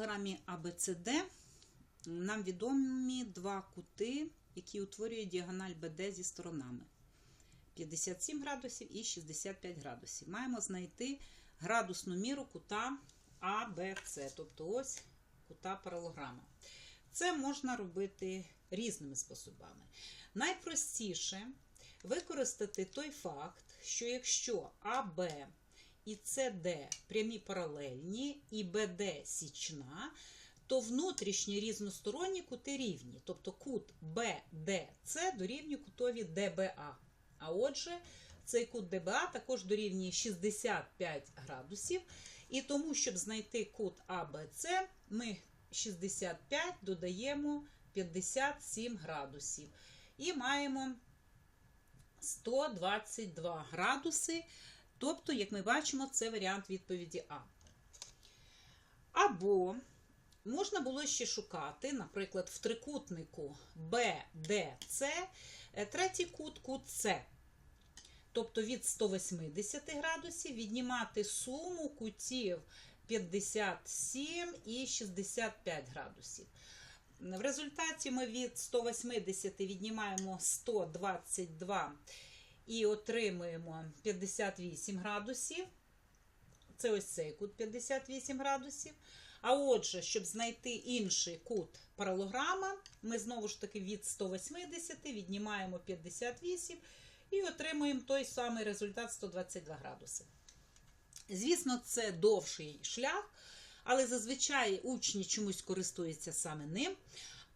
паралограмі ABCD нам відомі два кути, які утворюють діагональ BD зі сторонами 57 градусів і 65 градусів. Маємо знайти градусну міру кута ABC, тобто ось кута паралограма. Це можна робити різними способами. Найпростіше використати той факт, що якщо АБ і СД прямі паралельні і БД січна, то внутрішні різносторонні кути рівні. Тобто кут БДЦ дорівнює кутові ДБА. А отже, цей кут ДБА також дорівнює 65 градусів. І тому, щоб знайти кут АБЦ, ми 65 додаємо 57 градусів. І маємо 122 градуси. Тобто, як ми бачимо, це варіант відповіді А. Або можна було ще шукати, наприклад, в трикутнику BDC третій кут кут С. Тобто від 180 градусів віднімати суму кутів 57 і 65 градусів. В результаті ми від 180 віднімаємо 122 і отримуємо 58 градусів. Це ось цей кут 58 градусів. А отже, щоб знайти інший кут паралограма, ми знову ж таки від 180 віднімаємо 58 і отримуємо той самий результат 122 градуси. Звісно, це довший шлях, але зазвичай учні чомусь користуються саме ним.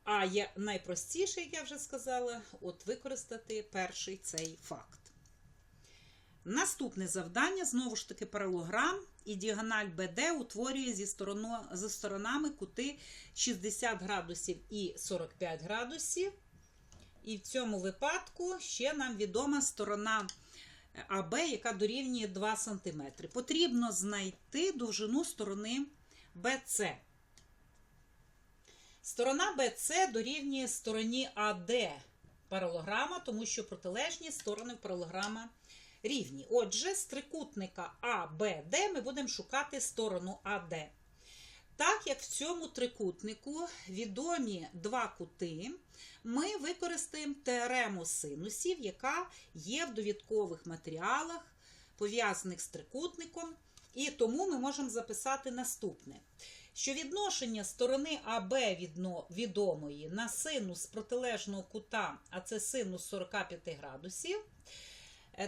А є найпростіше, як я вже сказала, от використати перший цей факт. Наступне завдання знову ж таки паралограм, і діагональ BD утворює зі, стороно, зі сторонами кути 60 градусів і 45 градусів. І в цьому випадку ще нам відома сторона АБ, яка дорівнює 2 см. Потрібно знайти довжину сторони BC. Сторона BC дорівнює стороні АД паралограма, тому що протилежні сторони паралограма рівні. Отже, з трикутника АБД ми будемо шукати сторону АД. Так як в цьому трикутнику відомі два кути, ми використаємо теорему синусів, яка є в довідкових матеріалах, пов'язаних з трикутником. І тому ми можемо записати наступне: що відношення сторони АБ відомої на синус протилежного кута, а це синус 45 градусів,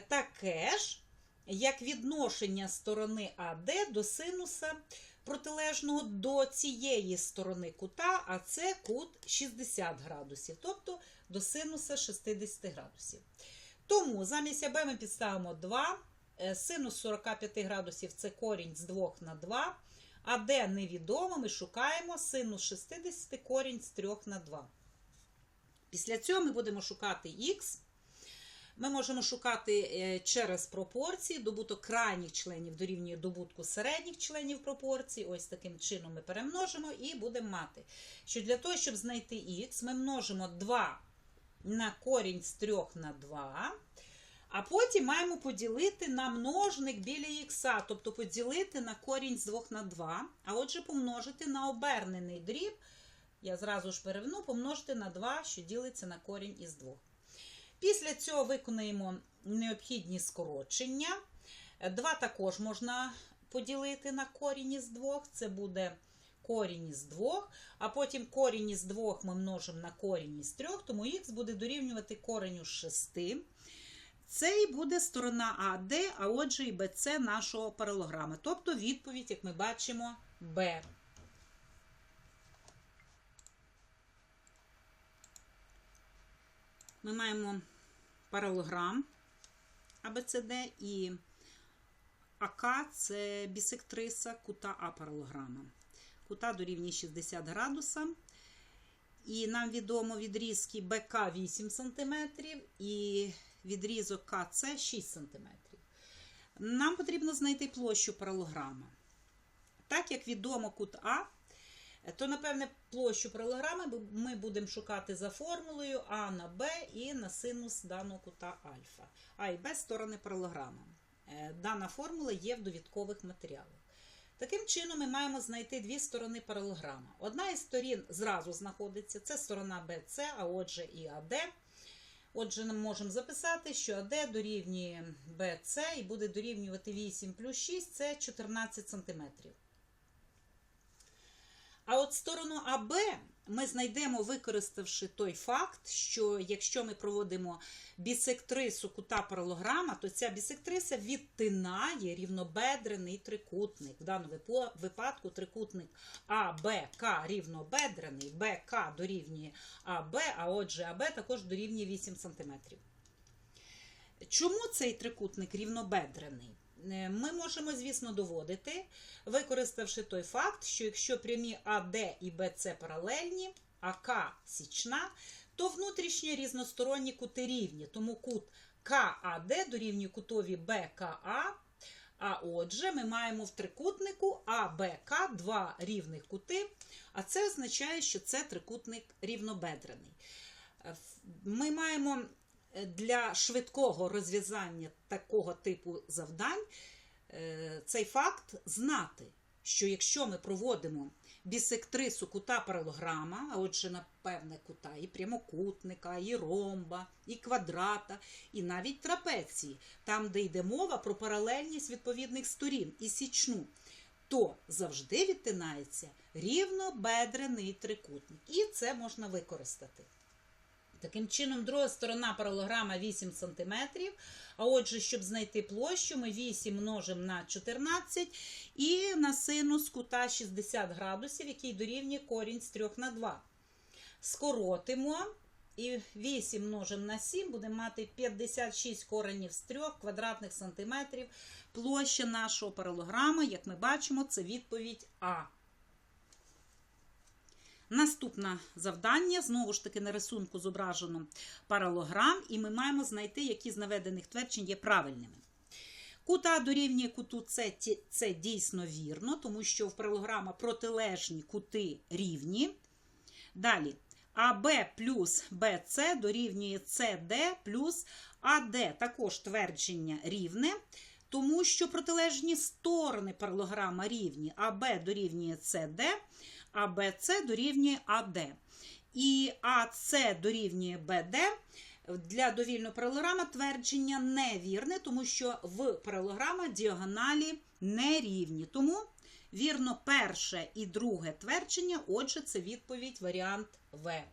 таке ж, як відношення сторони АД до синуса протилежного до цієї сторони кута, а це кут 60 градусів, тобто до синуса 60 градусів. Тому замість АБ ми підставимо 2. Синус 45 градусів це корінь з 2 на 2. А де невідомо, ми шукаємо синус 60 корінь з 3 на 2. Після цього ми будемо шукати х. Ми можемо шукати через пропорції, добуток крайніх членів дорівнює добутку середніх членів пропорцій. Ось таким чином ми перемножимо і будемо мати, що для того, щоб знайти х, ми множимо 2 на корінь з 3 на 2. А потім маємо поділити на множник біля х, тобто поділити на корінь з 2 на 2, а отже, помножити на обернений дріб. Я зразу ж перевну, помножити на 2, що ділиться на корінь із 2. Після цього виконаємо необхідні скорочення. 2 також можна поділити на корінь із 2, це буде корінь із 2, а потім корінь із 2 ми множимо на корінь із 3, тому х буде дорівнювати кореню з 6. Це і буде сторона АД, а отже, і БЦ нашого паралограма. Тобто відповідь, як ми бачимо, Б. Ми маємо паралограм АБЦД і АК це бісектриса кута А паралограма. Кута дорівнює 60 градуса. І нам відомо відрізки БК 8 см і відрізок КЦ 6 см. Нам потрібно знайти площу паралограма. Так як відомо кут А, то, напевне, площу паралограми ми будемо шукати за формулою А на Б і на синус даного кута альфа. А і Б сторони паралограма. Дана формула є в довідкових матеріалах. Таким чином, ми маємо знайти дві сторони паралограма. Одна із сторін зразу знаходиться, це сторона BC, а отже і АД. Отже, ми можемо записати, що АД дорівнює BC і буде дорівнювати 8 плюс 6 це 14 см. А от сторону АБ ми знайдемо, використавши той факт, що якщо ми проводимо бісектрису кута паралограма, то ця бісектриса відтинає рівнобедрений трикутник. В даному випадку трикутник АБК рівнобедрений, БК дорівнює АБ, а отже АБ також дорівнює 8 см. Чому цей трикутник рівнобедрений? Е, Ми можемо, звісно, доводити, використавши той факт, що якщо прямі АД і БЦ паралельні, АК січна, то внутрішні різносторонні кути рівні. Тому кут КАД дорівнює кутові БКА. А отже, ми маємо в трикутнику АБК два рівних кути, а це означає, що це трикутник рівнобедрений. Е, Ми маємо для швидкого розв'язання такого типу завдань е, цей факт знати, що якщо ми проводимо бісектрису кута паралограма, а отже, напевне, кута і прямокутника, і ромба, і квадрата, і навіть трапеції, там, де йде мова про паралельність відповідних сторін і січну, то завжди відтинається рівнобедрений трикутник. І це можна використати. Таким чином, друга сторона паралограма 8 см. А отже, щоб знайти площу, ми 8 множимо на 14 і на синус кута 60 градусів, який дорівнює корінь з 3 на 2. Скоротимо. І 8 множимо на 7, будемо мати 56 коренів з 3 квадратних сантиметрів. Площа нашого паралограма, як ми бачимо, це відповідь А. Наступне завдання, знову ж таки, на рисунку зображено паралограм, і ми маємо знайти, які з наведених тверджень є правильними. Кут А дорівнює куту С, це дійсно вірно, тому що в паралограма протилежні кути рівні. Далі, АБ плюс БЦ дорівнює СД плюс АД. Також твердження рівне, тому що протилежні сторони паралограма рівні. АБ дорівнює СД, а БЦ дорівнює АД. І АЦ дорівнює БД. Для довільного паралограма твердження невірне, тому що в паралограма діагоналі не рівні. Тому вірно перше і друге твердження, отже, це відповідь варіант В.